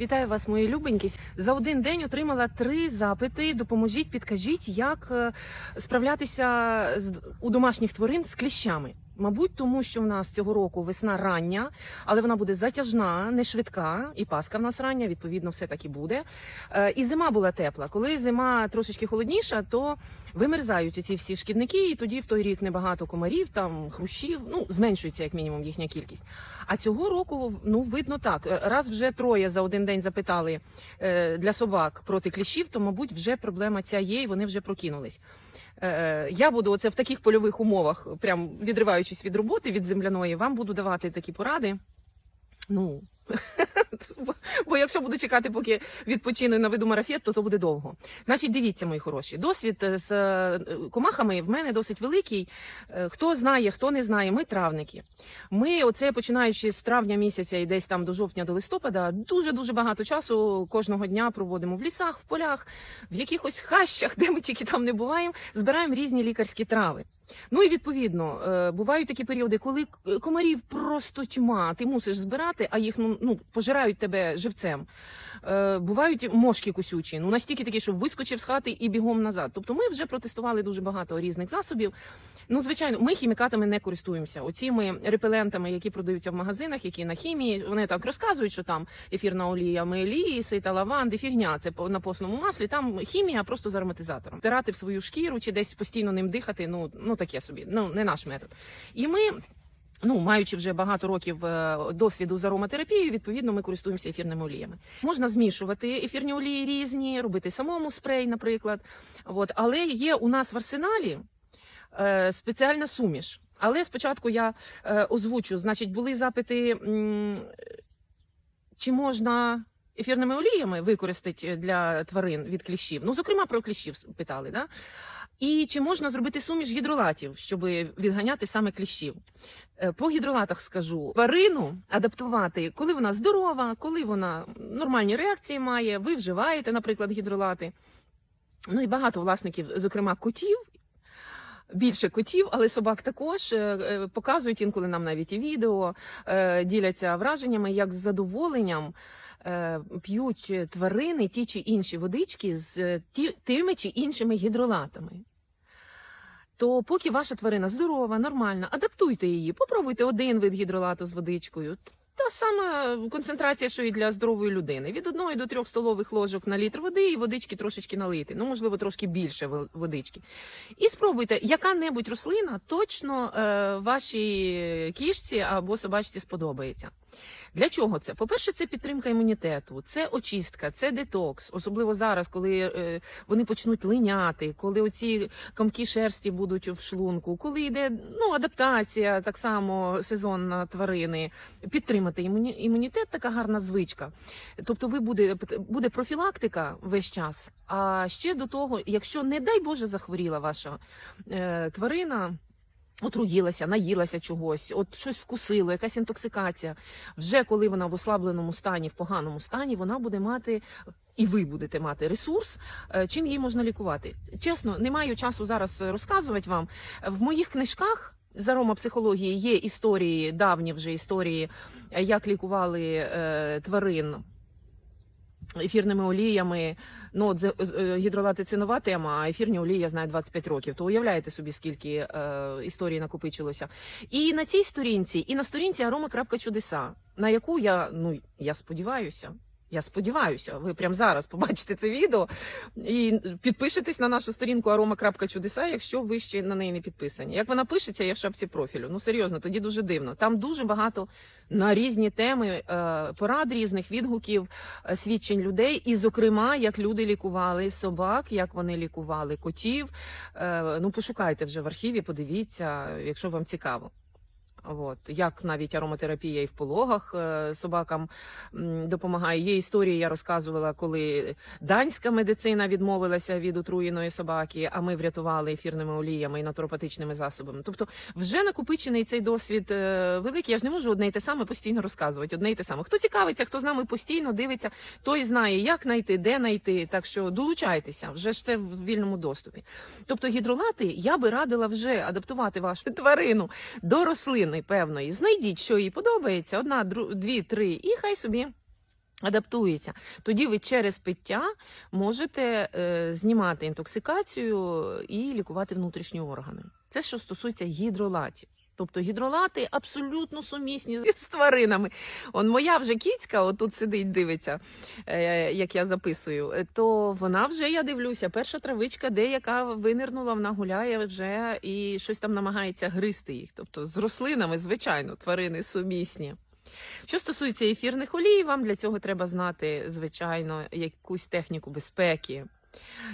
Вітаю вас, мої любенькі. За один день отримала три запити. Допоможіть, підкажіть, як е, справлятися у домашніх тварин з кліщами. Мабуть, тому що в нас цього року весна рання, але вона буде затяжна, не швидка, і паска в нас рання, відповідно, все так і буде. Е, І зима була тепла. Коли зима трошечки холодніша, то вимерзають ці всі шкідники, і тоді в той рік небагато комарів, там хрущів, ну зменшується як мінімум їхня кількість. А цього року ну видно так. Е, Раз вже троє за один день запитали е, для собак проти кліщів, то мабуть вже проблема ця є, і вони вже прокинулись. Е, Я буду оце в таких польових умовах, прям відриваючись від роботи від земляної, вам буду давати такі поради. Ну бо- якщо буду чекати, поки відпочину на виду марафет, то то буде довго. Значить, дивіться, мої хороші, досвід е, з е, комахами в мене досить великий. Е, Хто знає, хто не знає, ми травники. Ми, оце починаючи з травня місяця і десь там до жовтня, до листопада, дуже дуже багато часу кожного дня проводимо в лісах, в полях, в якихось хащах, де ми тільки там не буваємо, збираємо різні лікарські трави. Ну і відповідно е, бувають такі періоди, коли комарів просто тьма. Ти мусиш збирати, а їх ну, ну пожирають тебе живцем. Е, Бувають мошки кусючі, ну настільки такі, що вискочив з хати і бігом назад. Тобто ми вже протестували дуже багато різних засобів. Ну, звичайно, ми хімікатами не користуємося. Оціми репелентами, які продаються в магазинах, які на хімії, вони так розказують, що там ефірна олія меліси та лаванди, фігня. Це на постному маслі. Там хімія просто з ароматизатором. Втирати в свою шкіру чи десь постійно ним дихати. Ну ну таке собі. Ну не наш метод. І ми. Ну, маючи вже багато років е, досвіду з ароматерапією, відповідно, ми користуємося ефірними оліями. Можна змішувати ефірні олії різні, робити самому спрей, наприклад. От, але є у нас в арсеналі е, спеціальна суміш. Але спочатку я е, озвучу, значить, були запити, м, чи можна ефірними оліями використати для тварин від кліщів. Ну, зокрема, про кліщів питали, да? І чи можна зробити суміш гідролатів, щоб відганяти саме кліщів? Е, По гідролатах скажу тварину адаптувати, коли вона здорова, коли вона нормальні реакції має. Ви вживаєте, наприклад, гідролати. Ну і багато власників, зокрема котів. Більше котів, але собак також е, е, показують інколи нам навіть і відео, діляться враженнями, як з задоволенням п'ють тварини ті чи інші водички з тими чи іншими гідролатами. То поки ваша тварина здорова, нормальна, адаптуйте її, попробуйте один вид гідролату з водичкою. Та сама концентрація, що і для здорової людини. Від 1 до 3 столових ложок на літр води і водички трошечки налити. Ну, можливо, трошки більше водички. І спробуйте, яка-небудь рослина точно е, вашій кішці або собачці сподобається. Для чого це? По-перше, це підтримка імунітету, це очистка, це детокс, особливо зараз, коли е, вони почнуть линяти, коли оці комки шерсті будуть в шлунку, коли йде ну, адаптація, так само сезонна тварини, підтримати імуні- імунітет, така гарна звичка. Тобто, ви буде, буде профілактика весь час. А ще до того, якщо, не дай Боже, захворіла ваша е, тварина. Отруїлася, наїлася чогось, от щось вкусило, якась інтоксикація. Вже коли вона в ослабленому стані, в поганому стані, вона буде мати, і ви будете мати ресурс, е, чим її можна лікувати. Чесно, не маю часу зараз розказувати вам. В моїх книжках з аромапсихології є історії, давні вже історії, е, як лікували е, тварин ефірними оліями. Ну, от е, гідролати цінова тема, а ефірні олії я знаю 25 років. То уявляєте собі, скільки е, історій накопичилося. І на цій сторінці, і на сторінці арома.чудеса, на яку я, ну, я сподіваюся. Я сподіваюся, ви прямо зараз побачите це відео і підпишетесь на нашу сторінку aroma.чудеса, якщо ви ще на неї не підписані. Як вона пишеться, я в шапці профілю. Ну серйозно, тоді дуже дивно. Там дуже багато на різні теми е, порад різних відгуків, е, свідчень людей, і, зокрема, як люди лікували собак, як вони лікували котів. Е, Ну, пошукайте вже в архіві, подивіться, якщо вам цікаво. От як навіть ароматерапія і в пологах е, собакам допомагає. Є історії, я розказувала, коли данська медицина відмовилася від отруєної собаки, а ми врятували ефірними оліями і натуропатичними засобами. Тобто, вже накопичений цей досвід е, великий. Я ж не можу одне й те саме постійно розказувати. Одне й те саме. Хто цікавиться, хто з нами постійно дивиться, той знає, як знайти, де знайти. Так що долучайтеся, вже ж це в вільному доступі. Тобто гідролати я би радила вже адаптувати вашу тварину до рослини певної. Знайдіть, що їй подобається, одна, дві, три, і хай собі адаптується. Тоді ви через пиття можете е, знімати інтоксикацію і лікувати внутрішні органи. Це що стосується гідролатів. Тобто гідролати абсолютно сумісні з тваринами. Он моя вже кіцька, отут сидить, дивиться, е, як я записую. е, То вона вже, я дивлюся, перша травичка, деяка винирнула, вона гуляє вже і щось там намагається гризти їх. Тобто з рослинами, звичайно, тварини сумісні. Що стосується ефірних олій, вам для цього треба знати, звичайно, якусь техніку безпеки,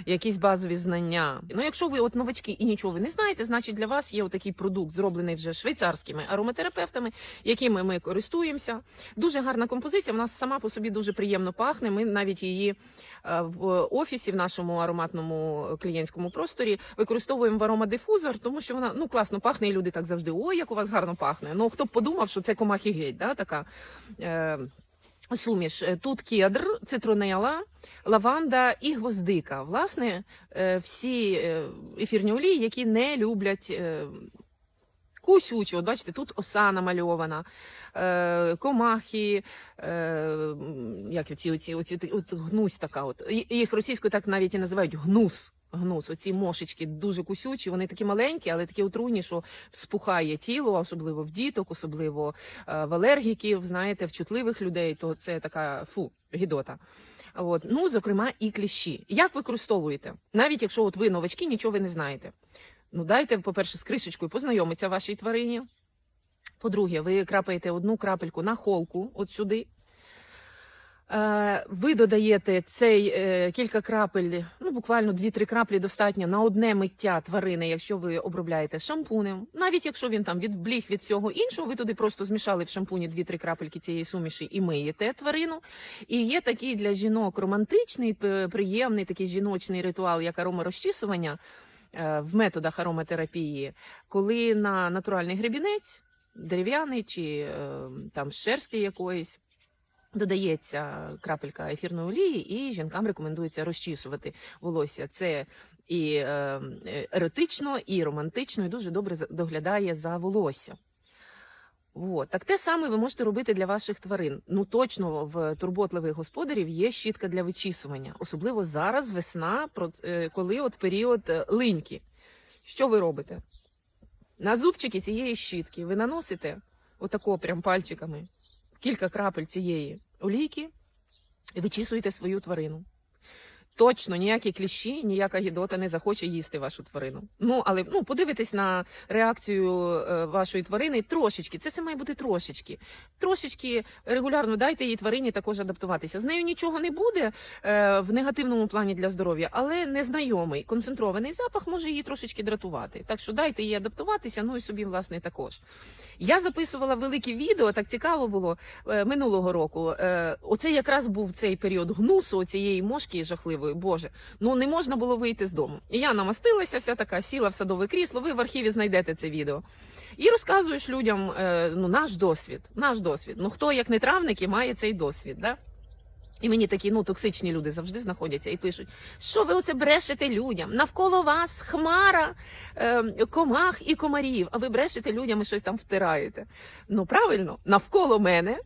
якісь базові знання. Ну, якщо ви от новачки і нічого ви не знаєте, значить для вас є отакий продукт, зроблений вже швейцарськими ароматерапевтами, якими ми користуємося. Дуже гарна композиція. Вона сама по собі дуже приємно пахне. Ми навіть її е, в офісі, в нашому ароматному клієнтському просторі, використовуємо в аромадифузор, тому що вона ну класно пахне, і люди так завжди. Ой, як у вас гарно пахне. Ну хто б подумав, що це комахи геть, да, така. Е, Суміш Е, тут кедр, цитронела, лаванда і гвоздика. Власне, е, всі е, ефірні олії, які не люблять кусючі. От бачите, тут оса намальована, комахи, як оці, оці, оці, оці, гнусь така. От. Їх російською так навіть і називають гнус. Гнус, оці мошечки дуже кусючі, вони такі маленькі, але такі отруйні, що вспухає тіло, особливо в діток, особливо е, в алергіків, знаєте, в чутливих людей, то це така фу, гідота. От. Ну, зокрема, і кліщі. Як використовуєте? Навіть якщо от ви новачки, нічого ви не знаєте. Ну, дайте, по-перше, з кришечкою познайомитися вашій тварині. По-друге, ви крапаєте одну крапельку на холку, от сюди. Е, Ви додаєте цей е, кілька крапель, ну буквально 2-3 краплі достатньо на одне миття тварини, якщо ви обробляєте шампунем. Навіть якщо він там відбліг від всього іншого, ви туди просто змішали в шампуні 2-3 крапельки цієї суміші і миєте тварину. І є такий для жінок романтичний, приємний такий жіночний ритуал, як аромарозчісування е, в методах ароматерапії, коли на натуральний гребінець, дерев'яний чи там шерсті якоїсь. Додається крапелька ефірної олії, і жінкам рекомендується розчісувати волосся. Це і е, еротично, і романтично, і дуже добре доглядає за волосся. От. Так те саме ви можете робити для ваших тварин. Ну точно в турботливих господарів є щітка для вичісування, особливо зараз весна, е, коли от період е, линьки. Що ви робите? На зубчики цієї щітки ви наносите отако прям пальчиками кілька крапель цієї олійки і вичісуєте свою тварину. Точно ніякі кліщі, ніяка гідота не захоче їсти вашу тварину. Ну, але ну, подивитесь на реакцію е, вашої тварини трошечки. Це все має бути трошечки. Трошечки регулярно дайте їй тварині також адаптуватися. З нею нічого не буде е, в негативному плані для здоров'я, але незнайомий концентрований запах може її трошечки дратувати. Так що дайте їй адаптуватися, ну і собі, власне, також. Я записувала велике відео, так цікаво було е, минулого року. Е, Оце якраз був цей період гнусу, цієї мошки жахливої. Боже, ну не можна було вийти з дому. І я намастилася, вся така сіла в садове крісло. Ви в архіві знайдете це відео. І розказуєш людям е, ну, наш досвід. Наш досвід. Ну хто як не травники має цей досвід, да? І мені такі ну токсичні люди завжди знаходяться і пишуть, що ви оце брешете людям? Навколо вас хмара е, комах і комарів, а ви брешете людям і щось там втираєте. Ну правильно, навколо мене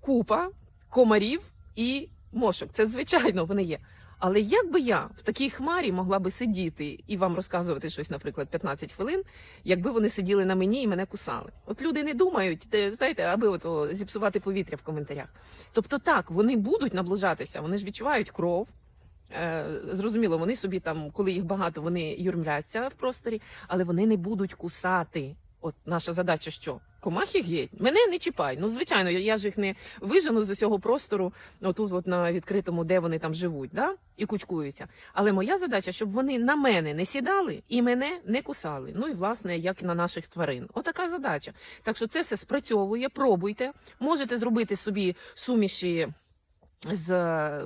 купа комарів і мошок. Це звичайно вони є. Але як би я в такій хмарі могла би сидіти і вам розказувати щось, наприклад, 15 хвилин, якби вони сиділи на мені і мене кусали? От люди не думають, те, знаєте, аби от, зіпсувати повітря в коментарях. Тобто, так, вони будуть наближатися, вони ж відчувають кров. Е, зрозуміло, вони собі там, коли їх багато, вони юрмляться в просторі, але вони не будуть кусати. От наша задача що? Комахи геть. Мене не чіпай. Ну, звичайно, я- я ж їх не вижену з усього простору, отут от на відкритому, де вони там живуть, да? і кучкуються. Але моя задача, щоб вони на мене не сідали і мене не кусали. Ну і власне, як і на наших тварин. Отака задача. Так що це все спрацьовує, пробуйте. Можете зробити собі суміші. З е,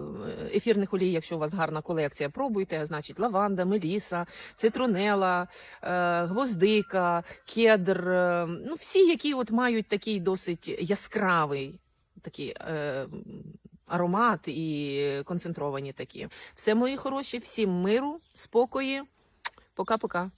ефірних олій, якщо у вас гарна колекція, пробуйте. Значить, лаванда, меліса, цитронела, е, гвоздика, кедр. е, Ну, всі, які от мають такий досить яскравий такий е, аромат і концентровані такі. Все, мої хороші, всім миру, спокої. Пока-пока.